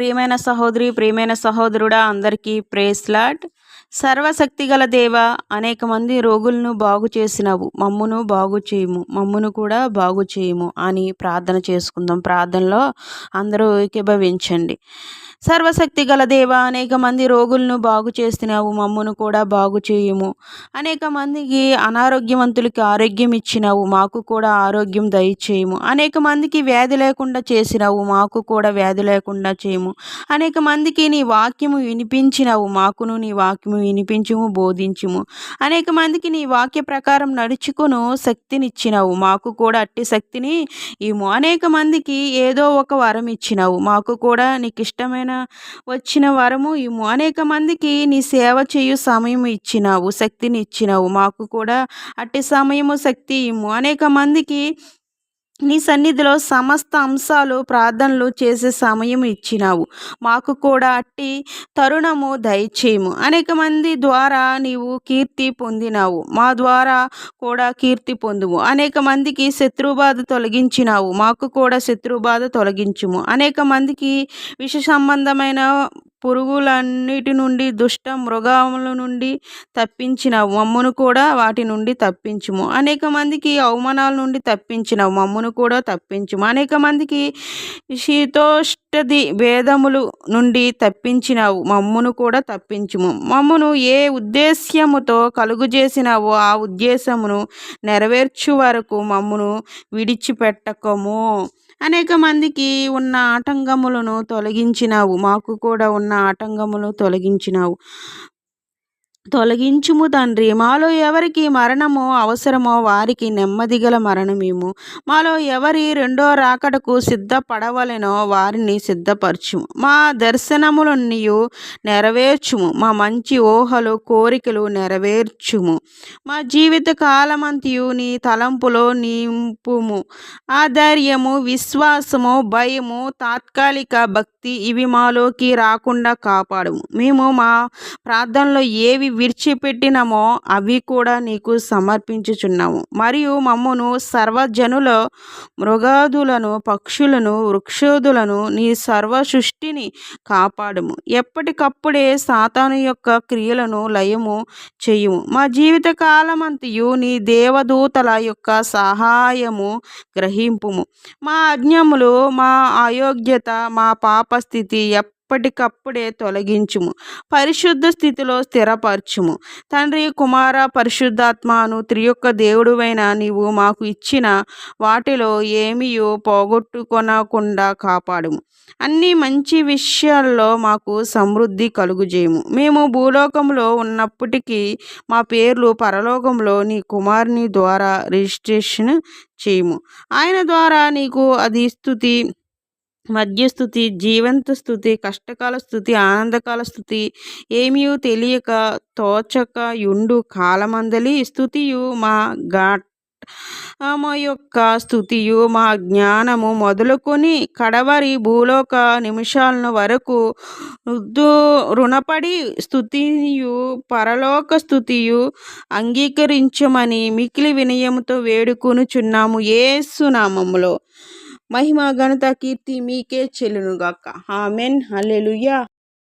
ప్రియమైన సహోదరి ప్రియమైన సహోదరుడా అందరికీ ప్రేస్లాట్ సర్వశక్తిగల దేవ అనేక మంది రోగులను బాగు చేసినావు. మమ్మును బాగు చేయము. మమ్మును కూడా బాగు చేయము అని ప్రార్థన చేసుకుందాం. ప్రార్థనలో అందరూ ఏకీభవించండి. సర్వశక్తి గల దేవ అనేక మంది రోగులను బాగు చేసినావు. మమ్మును కూడా బాగు చేయము. అనేక మందికి అనారోగ్యవంతులకి ఆరోగ్యం ఇచ్చినావు. మాకు కూడా ఆరోగ్యం దయచేయము. అనేక మందికి వ్యాధి లేకుండా చేసినావు. మాకు కూడా వ్యాధి లేకుండా చేయము. అనేక మందికి నీ వాక్యము వినిపించినావు. మాకును నీ వాక్యము వినిపించుము బోధించుము. అనేక మందికి నీ వాక్య ప్రకారం నడుచుకును శక్తినిచ్చినావు. మాకు కూడా అట్టి శక్తిని ఇము అనేక మందికి ఏదో ఒక వరం ఇచ్చినావు. మాకు కూడా నీకు ఇష్టమైన వచ్చిన వరము ఇము అనేక మందికి నీ సేవ చేయు సమయం ఇచ్చినావు శక్తిని ఇచ్చినావు. మాకు కూడా అట్టి సమయము శక్తి ఇమ్ము అనేక మందికి నీ సన్నిధిలో సమస్త అంశాలు ప్రార్థనలు చేసే సమయం ఇచ్చినావు. మాకు కూడా అట్టి తరుణము దయచేయము. అనేక మంది ద్వారా నీవు కీర్తి పొందినావు. మా ద్వారా కూడా కీర్తి పొందుము. అనేక మందికి శత్రుబాధ తొలగించినావు. మాకు కూడా శత్రుబాధ తొలగించుము. అనేక మందికి విష సంబంధమైన పురుగులన్నిటి నుండి దుష్ట మృగముల నుండి తప్పించిన మమ్మును కూడా వాటి నుండి తప్పించుము. అనేక మందికి అవమానాల నుండి తప్పించిన మమ్మును కూడా తప్పించుము. అనేక మందికి శీతోష్టది భేదములు నుండి తప్పించినావు మమ్మును కూడా తప్పించుము. మమ్మును ఏ ఉద్దేశ్యముతో కలుగు చేసినావో ఆ ఉద్దేశమును నెరవేర్చు వరకు మమ్మును విడిచిపెట్టకము. అనేక మందికి ఉన్న ఆటంకములను తొలగించినావు. మాకు కూడా ఉన్న ఆటంకములు తొలగించినావు. తొలగించుము తండ్రి. మాలో ఎవరికి మరణము అవసరమో వారికి నెమ్మదిగల మరణమేము. మాలో ఎవరి రెండో రాకడకు సిద్ధపడవలెనో వారిని సిద్ధపరచుము. మా దర్శనములన్నీ నెరవేర్చుము. మా మంచి ఊహలు కోరికలు నెరవేర్చుము. మా జీవిత కాలమంతియు నీ తలంపులో నింపుము. ఆధైర్యము విశ్వాసము భయము తాత్కాలిక భక్తి ఇవి మాలోకి రాకుండా కాపాడము. మేము మా ప్రార్థనలో ఏవి విడిచిపెట్టినమో అవి కూడా నీకు సమర్పించుచున్నాము మరియు మమ్మను సర్వజనుల మృగాదులను పక్షులను వృక్షోదులను నీ సర్వ సృష్టిని కాపాడము. ఎప్పటికప్పుడే సాతాను యొక్క క్రియలను లయము చేయుము. మా జీవిత కాలమంతయు నీ దేవదూతల యొక్క సహాయము గ్రహింపుము. మా అజ్ఞములు మా అయోగ్యత మా పాపస్థితి ఎప్పటికప్పుడే తొలగించుము. పరిశుద్ధ స్థితిలో స్థిరపరచుము. తండ్రి కుమార పరిశుద్ధాత్మను త్రియొక్క దేవుడువైన నీవు మాకు ఇచ్చిన వాటిలో ఏమియో పోగొట్టుకొనకుండా కాపాడుము. అన్ని మంచి విషయాల్లో మాకు సమృద్ధి కలుగుజేయము. మేము భూలోకంలో ఉన్నప్పటికీ మా పేర్లు పరలోకంలో నీ కుమారుని ద్వారా రిజిస్ట్రేషన్ చేయము. ఆయన ద్వారా నీకు అది స్థుతి మధ్యస్థుతి జీవంత స్థుతి కష్టకాల స్థుతి ఆనందకాల స్థుతి ఏమియో తెలియక తోచక యుండు కాలమందలి స్థుతియు మా ఘాట్ యొక్క స్థుతియు మా జ్ఞానము మొదలుకొని కడవరి భూలోక నిమిషాలను వరకు రుణపడి స్థుతియు పరలోక స్థుతియు అంగీకరించమని మికిలి వినయముతో వేడుకొనుచున్నాము ఏసునామములో మహిమ ఘనత కీర్తి మీకే చెల్లునుగాక. ఆమెన్. హల్లెలూయా.